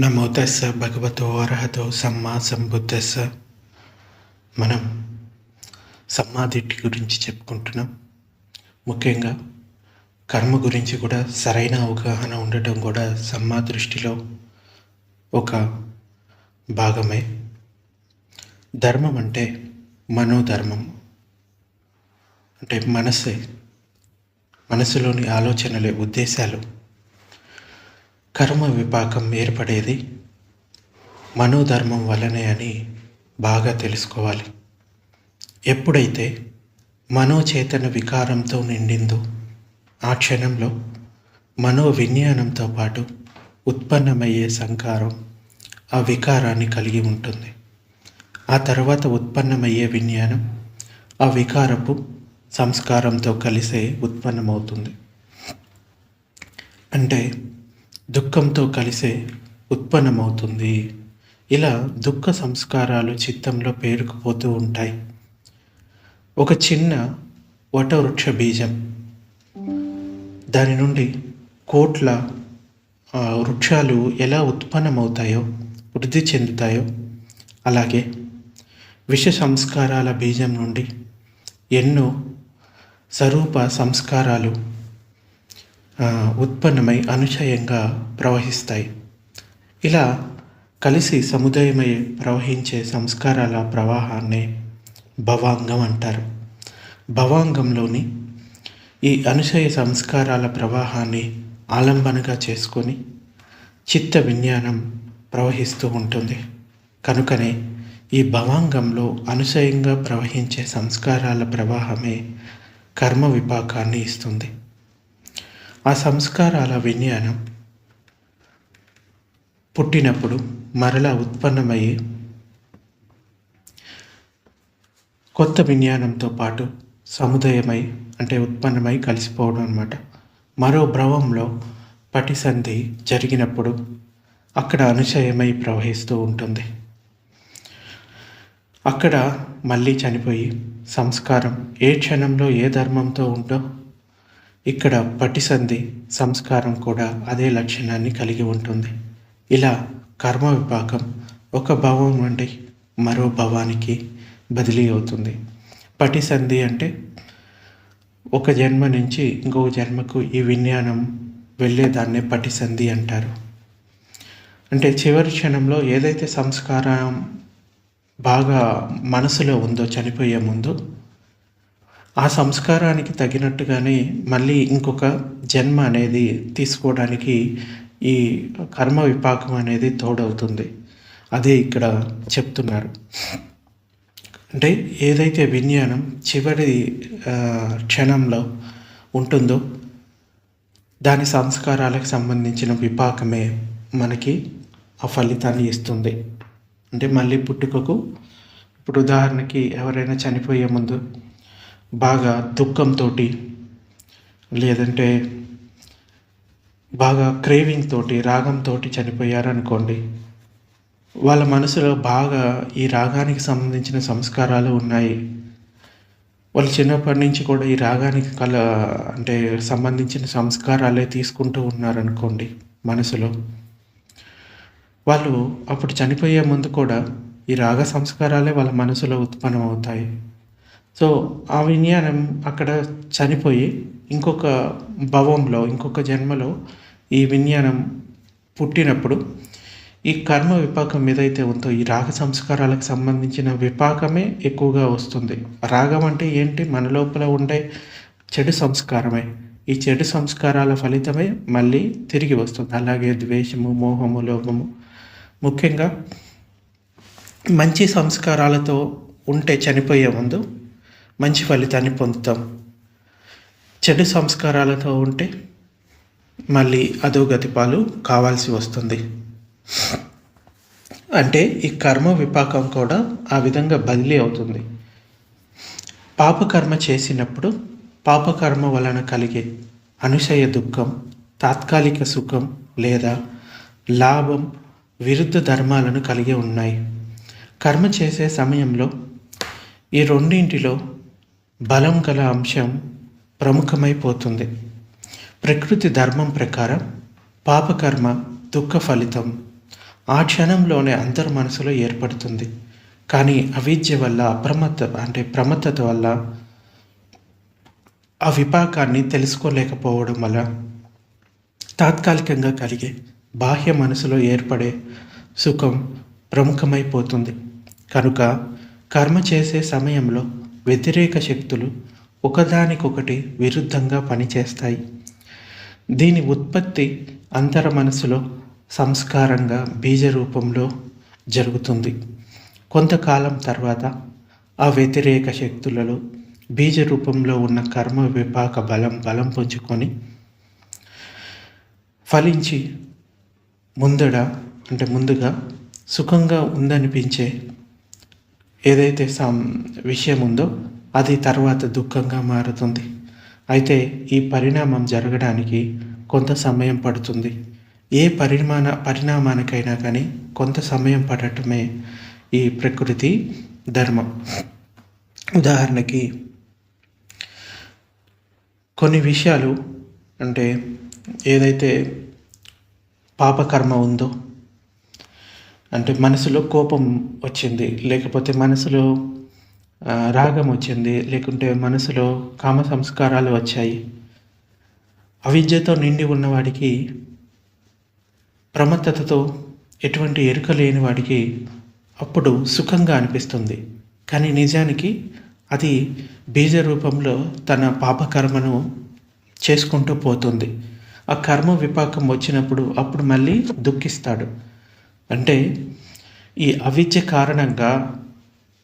నమో తస్స భగవతో అర్హతో సమ్మా సంబుద్ధస్స. మనం సమ్మాదిట్టి గురించి చెప్పుకుంటున్నాం. ముఖ్యంగా కర్మ గురించి కూడా సరైన అవగాహన ఉండటం కూడా సమ్మా దృష్టిలో ఒక భాగమే. ధర్మం అంటే మనోధర్మం. అంటే మనసే మనసులోని ఆలోచనలే ఉద్దేశాలు. కర్మ విపాకం ఏర్పడేది మనోధర్మం వలనే అని బాగా తెలుసుకోవాలి. ఎప్పుడైతే మనోచేతన వికారంతో నిండిందో ఆ క్షణంలో మనో విజ్ఞానంతో పాటు ఉత్పన్నమయ్యే సంకారం ఆ వికారాన్ని కలిగి ఉంటుంది. ఆ తర్వాత ఉత్పన్నమయ్యే విజ్ఞానం ఆ వికారపు సంస్కారంతో కలిసే ఉత్పన్నమవుతుంది. అంటే దుఃఖంతో కలిసే ఉత్పన్నమవుతుంది. ఇలా దుఃఖ సంస్కారాలు చిత్తంలో పేరుకుపోతూ ఉంటాయి. ఒక చిన్న వటవృక్ష బీజం. దాని నుండి కోట్ల వృక్షాలు ఎలా ఉత్పన్నమవుతాయో వృద్ధి చెందుతాయో అలాగే విష సంస్కారాల బీజం నుండి ఎన్నో స్వరూప సంస్కారాలు ఉత్పన్నమై అనుచయంగా ప్రవహిస్తాయి. ఇలా కలిసి సముదాయమై ప్రవహించే సంస్కారాల ప్రవాహాన్ని భవాంగం అంటారు. భవాంగంలోని ఈ అనుశయ సంస్కారాల ప్రవాహాన్ని ఆలంబనగా చేసుకొని చిత్త విజ్ఞానం ప్రవహిస్తూ ఉంటుంది. కనుకనే ఈ భవాంగంలో అనుశయంగా ప్రవహించే సంస్కారాల ప్రవాహమే కర్మ విపాకాన్ని ఇస్తుంది. ఆ సంస్కారాల విజ్ఞానం పుట్టినప్పుడు మరలా ఉత్పన్నమయ్యి కొత్త విజ్ఞానంతో పాటు సముదాయమై అంటే ఉత్పన్నమై కలిసిపోవడం అనమాట మరో భ్రవంలో పటిసంధి జరిగినప్పుడు అక్కడ అనుశయమై ప్రవహిస్తూ ఉంటుంది. అక్కడ మళ్ళీ చనిపోయి సంస్కారం ఏ క్షణంలో ఏ ధర్మంతో ఉంటో ఇక్కడ పటిసంధి సంస్కారం కూడా అదే లక్షణాన్ని కలిగి ఉంటుంది. ఇలా కర్మ విపాకం ఒక భావం నుండి మరో భావానికి బదిలీ అవుతుంది. పటిసంధి అంటే ఒక జన్మ నుంచి ఇంకొక జన్మకు ఈ విజ్ఞానం వెళ్ళేదాన్నే పటిసంధి అంటారు. అంటే చివరి క్షణంలో ఏదైతే సంస్కారం బాగా మనసులో ఉందో చనిపోయే ముందు ఆ సంస్కారానికి తగినట్టుగానే మళ్ళీ ఇంకొక జన్మ అనేది తీసుకోవడానికి ఈ కర్మ విపాకం అనేది తోడవుతుంది. అదే ఇక్కడ చెప్తున్నారు. అంటే ఏదైతే విజ్ఞానం చివరి క్షణంలో ఉంటుందో దాని సంస్కారాలకు సంబంధించిన విపాకమే మనకి ఆ ఫలితాన్ని ఇస్తుంది. అంటే మళ్ళీ పుట్టుకకు ఇప్పుడు ఉదాహరణకి ఎవరైనా చనిపోయే ముందు బాగా దుఃఖంతో లేదంటే బాగా క్రేవింగ్ తోటి రాగంతో చనిపోయారనుకోండి వాళ్ళ మనసులో బాగా ఈ రాగానికి సంబంధించిన సంస్కారాలు ఉన్నాయి. వాళ్ళు చిన్నప్పటి నుంచి కూడా ఈ రాగానికి కల అంటే సంబంధించిన సంస్కారాలే తీసుకుంటూ ఉన్నారనుకోండి మనసులో. వాళ్ళు అప్పుడు చనిపోయే ముందు కూడా ఈ రాగ సంస్కారాలే వాళ్ళ మనసులో ఉత్పన్నమవుతాయి. సో ఆ విజ్ఞానం అక్కడ చనిపోయి ఇంకొక భవంలో ఇంకొక జన్మలో ఈ విజ్ఞానం పుట్టినప్పుడు ఈ కర్మ విపాకం ఏదైతే ఉందో ఈ రాగ సంస్కారాలకు సంబంధించిన విపాకమే ఎక్కువగా వస్తుంది. రాగం అంటే ఏంటి? మన లోపల ఉండే చెడు సంస్కారమే. ఈ చెడు సంస్కారాల ఫలితమే మళ్ళీ తిరిగి వస్తుంది. అలాగే ద్వేషము మోహము లోభము. ముఖ్యంగా మంచి సంస్కారాలతో ఉంటే చనిపోయే ముందు మంచి ఫలితాన్ని పొందుతాం. చెడు సంస్కారాలతో ఉంటే మళ్ళీ అధోగతి పాలు కావాల్సి వస్తుంది. అంటే ఈ కర్మ విపాకం కూడా ఆ విధంగా బదిలీ అవుతుంది. పాపకర్మ చేసినప్పుడు పాపకర్మ వలన కలిగే అనుశయ దుఃఖం తాత్కాలిక సుఖం లేదా లాభం విరుద్ధ ధర్మాలను కలిగి ఉన్నాయి. కర్మ చేసే సమయంలో ఈ రెండింటిలో బలం గల అంశం ప్రముఖమైపోతుంది. ప్రకృతి ధర్మం ప్రకారం పాపకర్మ దుఃఖ ఫలితం ఆ క్షణంలోనే అందరి మనసులో ఏర్పడుతుంది. కానీ అవిద్య వల్ల అప్రమత్త అంటే ప్రమత్తత వల్ల ఆ విపాకాన్ని తెలుసుకోలేకపోవడం వల్ల తాత్కాలికంగా కలిగే బాహ్య మనసులో ఏర్పడే సుఖం ప్రముఖమైపోతుంది. కనుక కర్మ చేసే సమయంలో వ్యతిరేక శక్తులు ఒకదానికొకటి విరుద్ధంగా పనిచేస్తాయి. దీని ఉత్పత్తి అంతర మనసులో సంస్కారంగా బీజ రూపంలో జరుగుతుంది. కొంతకాలం తర్వాత ఆ వ్యతిరేక శక్తులలో బీజ రూపంలో ఉన్న కర్మ విపాక బలం బలం పుంజుకొని ఫలించి ముందడ అంటే ముందుగా సుఖంగా ఉందనిపించే ఏదైతే సం విషయం ఉందో అది తర్వాత దుఃఖంగా మారుతుంది. అయితే ఈ పరిణామం జరగడానికి కొంత సమయం పడుతుంది. ఏ పరిమాణ పరిణామానికైనా కానీ కొంత సమయం పడటమే ఈ ప్రకృతి ధర్మం. ఉదాహరణకి కొన్ని విషయాలు అంటే ఏదైతే పాపకర్మ ఉందో అంటే మనసులో కోపం వచ్చింది లేకపోతే మనసులో రాగం వచ్చింది లేకుంటే మనసులో కామ సంస్కారాలు వచ్చాయి. అవిద్యతో నిండి ఉన్నవాడికి ప్రమత్తతతో ఎటువంటి ఎరుక లేని వాడికి అప్పుడు సుఖంగా అనిపిస్తుంది. కానీ నిజానికి అది బీజ రూపంలో తన పాపకర్మను చేసుకుంటూ పోతుంది. ఆ కర్మ విపాకం వచ్చినప్పుడు అప్పుడు మళ్ళీ దుఃఖిస్తాడు. అంటే ఈ అవిద్య కారణంగా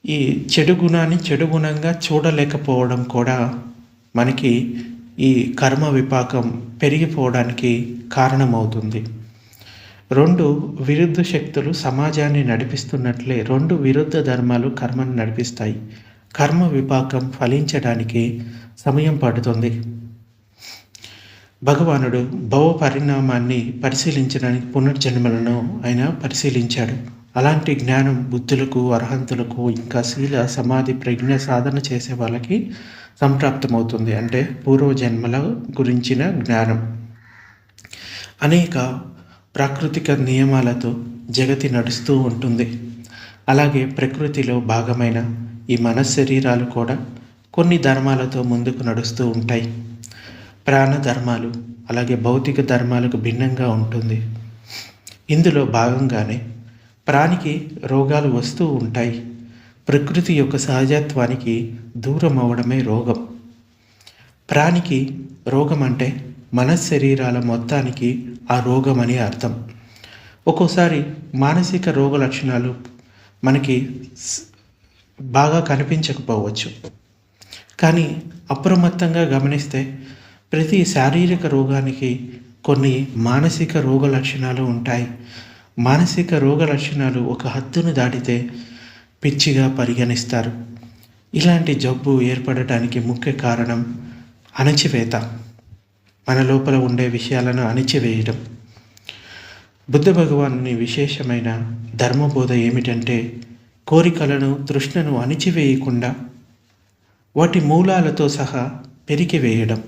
ఈ చెడు గుణాన్ని చెడు గుణంగా చూడలేకపోవడం కూడా మనకి ఈ కర్మ విపాకం పెరిగిపోవడానికి కారణమవుతుంది. రెండు విరుద్ధ శక్తులు సమాజాన్ని నడిపిస్తున్నట్లే రెండు విరుద్ధ ధర్మాలు కర్మను నడిపిస్తాయి. కర్మ విపాకం ఫలించడానికి సమయం పడుతుంది. భగవానుడు భవ పరిణామాన్ని పరిశీలించడానికి పునర్జన్మలను ఆయన పరిశీలించాడు. అలాంటి జ్ఞానం బుద్ధులకు అర్హంతులకు ఇంకా శీల సమాధి ప్రజ్ఞ సాధన చేసే వాళ్ళకి సంప్రాప్తమవుతుంది. అంటే పూర్వజన్మల గురించిన జ్ఞానం. అనేక ప్రాకృతిక నియమాలతో జగతి నడుస్తూ ఉంటుంది. అలాగే ప్రకృతిలో భాగమైన ఈ మన శరీరాలు కూడా కొన్ని ధర్మాలతో ముందుకు నడుస్తూ ఉంటాయి. ప్రాణ ధర్మాలు అలాగే భౌతిక ధర్మాలకు భిన్నంగా ఉంటుంది. ఇందులో భాగంగానే ప్రాణికి రోగాలు వస్తూ ఉంటాయి. ప్రకృతి యొక్క సహజత్వానికి దూరం అవడమే రోగం. ప్రాణికి రోగం అంటే మన శరీరాల మొత్తానికి ఆ రోగం అని అర్థం. ఒక్కోసారి మానసిక రోగ లక్షణాలు మనకి బాగా కనిపించకపోవచ్చు. కానీ అప్రమత్తంగా గమనిస్తే ప్రతి శారీరక రోగానికి కొన్ని మానసిక రోగ లక్షణాలు ఉంటాయి. మానసిక రోగ లక్షణాలు ఒక హద్దును దాటితే పిచ్చిగా పరిగణిస్తారు. ఇలాంటి జబ్బు ఏర్పడటానికి ముఖ్య కారణం అణచివేత. మన లోపల ఉండే విషయాలను అణిచివేయడం బుద్ధ భగవాన్ని విశేషమైన ధర్మబోధ ఏమిటంటే కోరికలను తృష్ణను అణిచివేయకుండా వాటి మూలాలతో సహా పెరిగివేయడం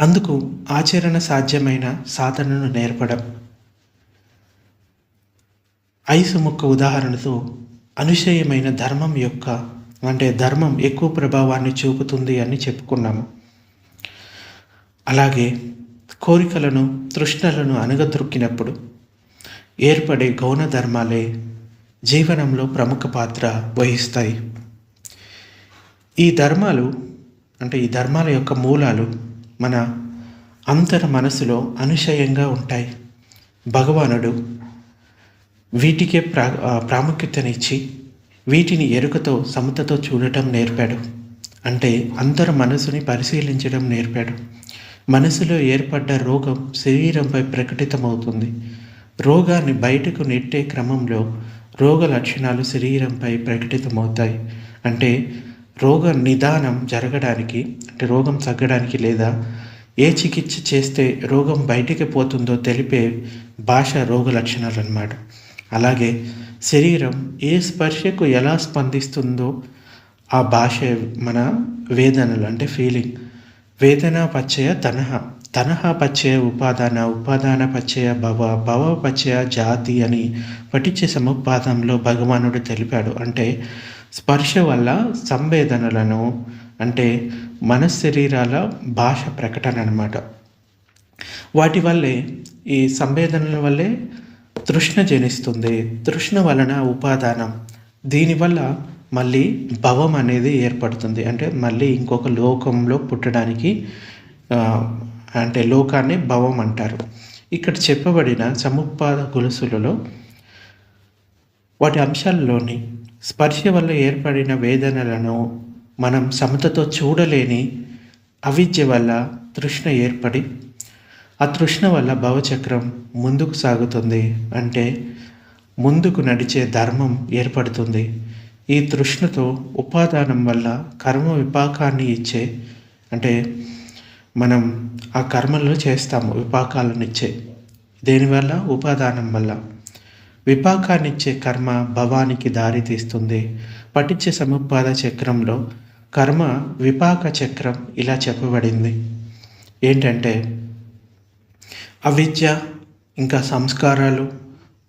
అందుకు ఆచరణ సాధ్యమైన సాధనను నేర్పడం. ఐసు ముక్క ఉదాహరణతో అనుశయమైన ధర్మం యొక్క అంటే ధర్మం ఎక్కువ ప్రభావాన్ని చూపుతుంది అని చెప్పుకున్నాము. అలాగే కోరికలను తృష్ణలను అనగదొక్కినప్పుడు ఏర్పడే గౌణ ధర్మాలే జీవనంలో ప్రముఖ పాత్ర వహిస్తాయి. ఈ ధర్మాలు అంటే ఈ ధర్మాల యొక్క మూలాలు మన అంతర మనసులో అనుశయంగా ఉంటాయి. భగవానుడు వీటికే ప్రా ప్రాముఖ్యతనిచ్చి వీటిని ఎరుకతో సమతతో చూడటం నేర్పాడు. అంటే అంతర మనసుని పరిశీలించడం నేర్పాడు. మనసులో ఏర్పడ్డ రోగం శరీరంపై ప్రకటితమవుతుంది. రోగాన్ని బయటకు నెట్టే క్రమంలో రోగ లక్షణాలు శరీరంపై ప్రకటితమవుతాయి. అంటే రోగ నిదానం జరగడానికి అంటే రోగం తగ్గడానికి లేదా ఏ చికిత్స చేస్తే రోగం బయటికి పోతుందో తెలిపే భాష రోగ లక్షణాలు అన్నమాట అలాగే శరీరం ఏ స్పర్శకు ఎలా స్పందిస్తుందో ఆ భాష మన వేదనలు అంటే ఫీలింగ్ వేదన పచ్చయ తనహ. తనహ పచ్చయ ఉపాదాన ఉపాదాన పచ్చయ భవ భవ పచ్చయ జాతి అని పఠించే సముపాదంలో భగవానుడు తెలిపాడు. అంటే స్పర్శ వల్ల సంవేదనలను అంటే మనశరీరాల భాష ప్రకటన అనమాట వాటి వల్లే ఈ సంవేదనల వల్లే తృష్ణ జనిస్తుంది. తృష్ణ వలన ఉపాదానం. దీనివల్ల మళ్ళీ భవం అనేది ఏర్పడుతుంది. అంటే మళ్ళీ ఇంకొక లోకంలో పుట్టడానికి అంటే లోకాన్ని భవం అంటారు. ఇక్కడ చెప్పబడిన సముపాద గొలుసులలో వాటి అంశాల్లోని స్పర్శ వల్ల ఏర్పడిన వేదనలను మనం సమతతో చూడలేని అవిద్య వల్ల తృష్ణ ఏర్పడి ఆ తృష్ణ వల్ల భవచక్రం ముందుకు సాగుతుంది అంటే ముందుకు నడిచే ధర్మం ఏర్పడుతుంది. ఈ తృష్ణతో ఉపాదానం వల్ల కర్మ విపాకాన్ని ఇచ్చే అంటే మనం ఆ కర్మలను చేస్తాము విపాకాలను ఇచ్చే. దేనివల్ల? ఉపాదానం వల్ల. విపాకాన్నిచ్చే కర్మ భవానికి దారి తీస్తుంది. పఠించే సముపాద చక్రంలో కర్మ విపాక చక్రం ఇలా చెప్పబడింది. ఏంటంటే అవిద్య ఇంకా సంస్కారాలు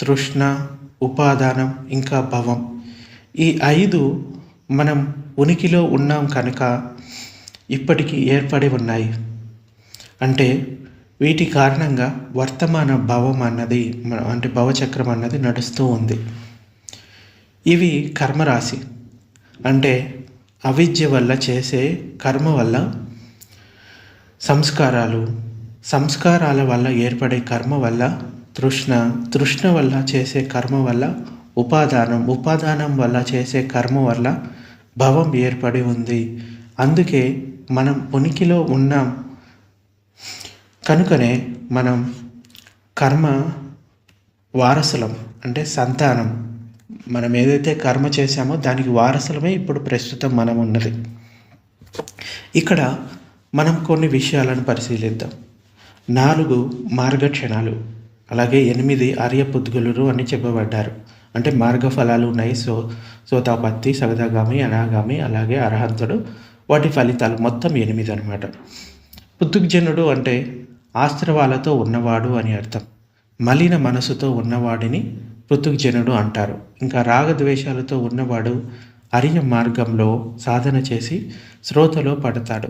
తృష్ణ ఉపాదానం ఇంకా భవం. ఈ ఐదు మనం ఉనికిలో ఉన్నాం కనుక ఇప్పటికీ ఏర్పడి ఉన్నాయి. అంటే వీటి కారణంగా వర్తమాన భవం అన్నది అంటే భవచక్రం అన్నది నడుస్తూ ఉంది. ఇవి కర్మరాశి. అంటే అవిద్య వల్ల చేసే కర్మ వల్ల సంస్కారాలు సంస్కారాల వల్ల ఏర్పడే కర్మ వల్ల తృష్ణ తృష్ణ వల్ల చేసే కర్మ వల్ల ఉపాదానం ఉపాదానం వల్ల చేసే కర్మ వల్ల భవం ఏర్పడి ఉంది. అందుకే మనం ఉనికిలో ఉన్నాం. కనుకనే మనం కర్మ వారసులం అంటే సంతానం. మనం ఏదైతే కర్మ చేశామో దానికి వారసులమే ఇప్పుడు ప్రస్తుతం మనం ఉన్నది. ఇక్కడ మనం కొన్ని విషయాలను పరిశీలిద్దాం. నాలుగు మార్గక్షణాలు అలాగే ఎనిమిది ఆర్యపుద్గులు అని చెప్పబడ్డారు. అంటే మార్గ ఫలాలు ఉన్నాయి. సో సోతాపత్తి సగదాగామి అనాగామి అలాగే అర్హంతుడు. వాటి ఫలితాలు మొత్తం ఎనిమిది అనమాట పుత్తుగ్జనుడు అంటే ఆస్త్రవాలతో ఉన్నవాడు అని అర్థం. మలిన మనసుతో ఉన్నవాడిని పృథుగ్జనుడు అంటారు. ఇంకా రాగద్వేషాలతో ఉన్నవాడు అరియ మార్గంలో సాధన చేసి శ్రోతలో పడతాడు.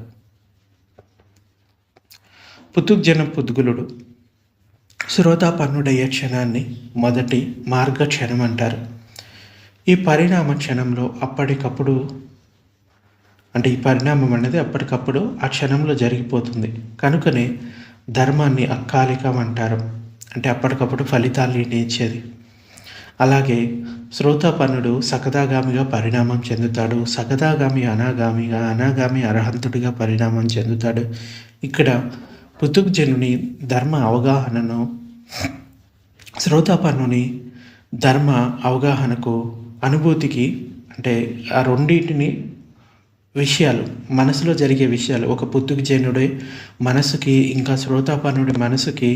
పుతుగ్జన పుద్గులుడు. శ్రోతాపన్నుడయ్యే క్షణాన్ని మొదటి మార్గ క్షణం అంటారు. ఈ పరిణామ క్షణంలో అప్పటికప్పుడు అంటే ఈ పరిణామం అనేది అప్పటికప్పుడు ఆ క్షణంలో జరిగిపోతుంది. కనుకనే ధర్మాన్ని అక్కాలికం అంటారు. అంటే అప్పటికప్పుడు ఫలితాలు నేర్చేది అలాగే శ్రోతాపన్నుడు సకదాగామిగా పరిణామం చెందుతాడు. సకదాగామి అనాగామిగా అనాగామి అర్హంతుడిగా పరిణామం చెందుతాడు. ఇక్కడ పుతుగ్జనుని ధర్మ అవగాహనను శ్రోతాపన్నుని ధర్మ అవగాహనకు అనుభూతికి అంటే ఆ రెండింటిని విషయాలు మనసులో జరిగే విషయాలు. ఒక పుత్తుకుజనుడి మనసుకి ఇంకా శ్రోతాపన్నుడి మనసుకి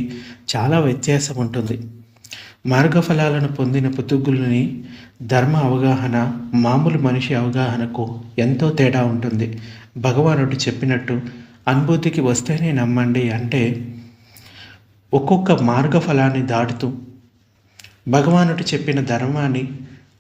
చాలా వ్యత్యాసం ఉంటుంది. మార్గఫలాలను పొందిన పుతుగులని ధర్మ అవగాహన మామూలు మనిషి అవగాహనకు ఎంతో తేడా ఉంటుంది. భగవానుడు చెప్పినట్టు అనుభూతికి వస్తేనే నమ్మండి అంటే ఒక్కొక్క మార్గఫలాన్ని దాటుతూ భగవానుడు చెప్పిన ధర్మాన్ని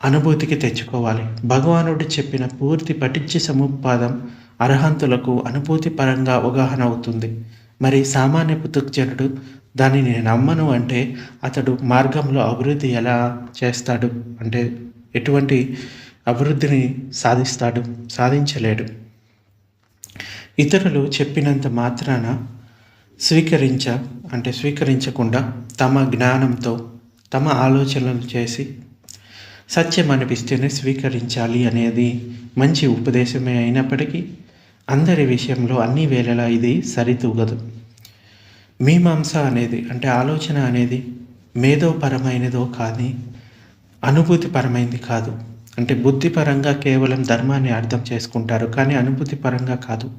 అనుభూతికి తెచ్చుకోవాలి. భగవానుడు చెప్పిన పూర్తి పఠించి సముపాదం అర్హంతులకు అనుభూతి పరంగా అవగాహన అవుతుంది. మరి సామాన్య పుతుక్జనుడు దానిని నమ్మను అంటే అతడు మార్గంలో అభివృద్ధి ఎలా చేస్తాడు? అంటే ఎటువంటి అభివృద్ధిని సాధిస్తాడు? సాధించలేడు. ఇతరులు చెప్పినంత మాత్రాన స్వీకరించ అంటే స్వీకరించకుండా తమ జ్ఞానంతో తమ ఆలోచనలు చేసి సత్యం అనిపిస్తేనే స్వీకరించాలి అనేది మంచి ఉపదేశమే అయినప్పటికీ అందరి విషయంలో అన్ని వేళలా ఇది సరితూగదు. మీమాంస అనేది అంటే ఆలోచన అనేది మేధోపరమైనదో కానీ అనుభూతిపరమైనది కాదు. అంటే బుద్ధిపరంగా కేవలం ధర్మాన్ని అర్థం చేసుకుంటారు కానీ అనుభూతిపరంగా కాదు.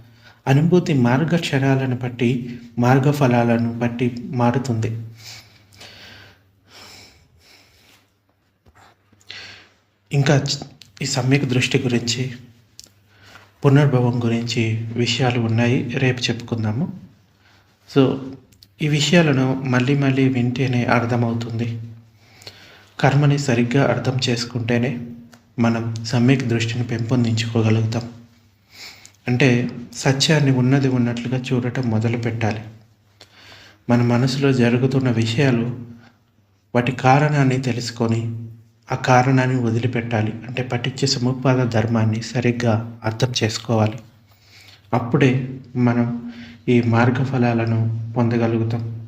అనుభూతి మార్గక్షరాలను బట్టి మార్గఫలాలను బట్టి మారుతుంది. ఇంకా ఈ సమ్యక్ దృష్టి గురించి పునర్భవం గురించి విషయాలు ఉన్నాయి. రేపు చెప్పుకుందాము. సో ఈ విషయాలను మళ్ళీ మళ్ళీ వింటేనే అర్థమవుతుంది. కర్మని సరిగ్గా అర్థం చేసుకుంటేనే మనం సమ్యక్ దృష్టిని పెంపొందించుకోగలుగుతాం. అంటే సత్యాన్ని ఉన్నది ఉన్నట్లుగా చూడటం మొదలు పెట్టాలి. మన మనసులో జరుగుతున్న విషయాలు వాటి కారణాన్ని తెలుసుకొని ఆ కారణాన్ని వదిలిపెట్టాలి. అంటే పఠించే సముపాద ధర్మాన్ని సరిగ్గా అర్థం చేసుకోవాలి. అప్పుడే మనం ఈ మార్గ ఫలాలను పొందగలుగుతాం.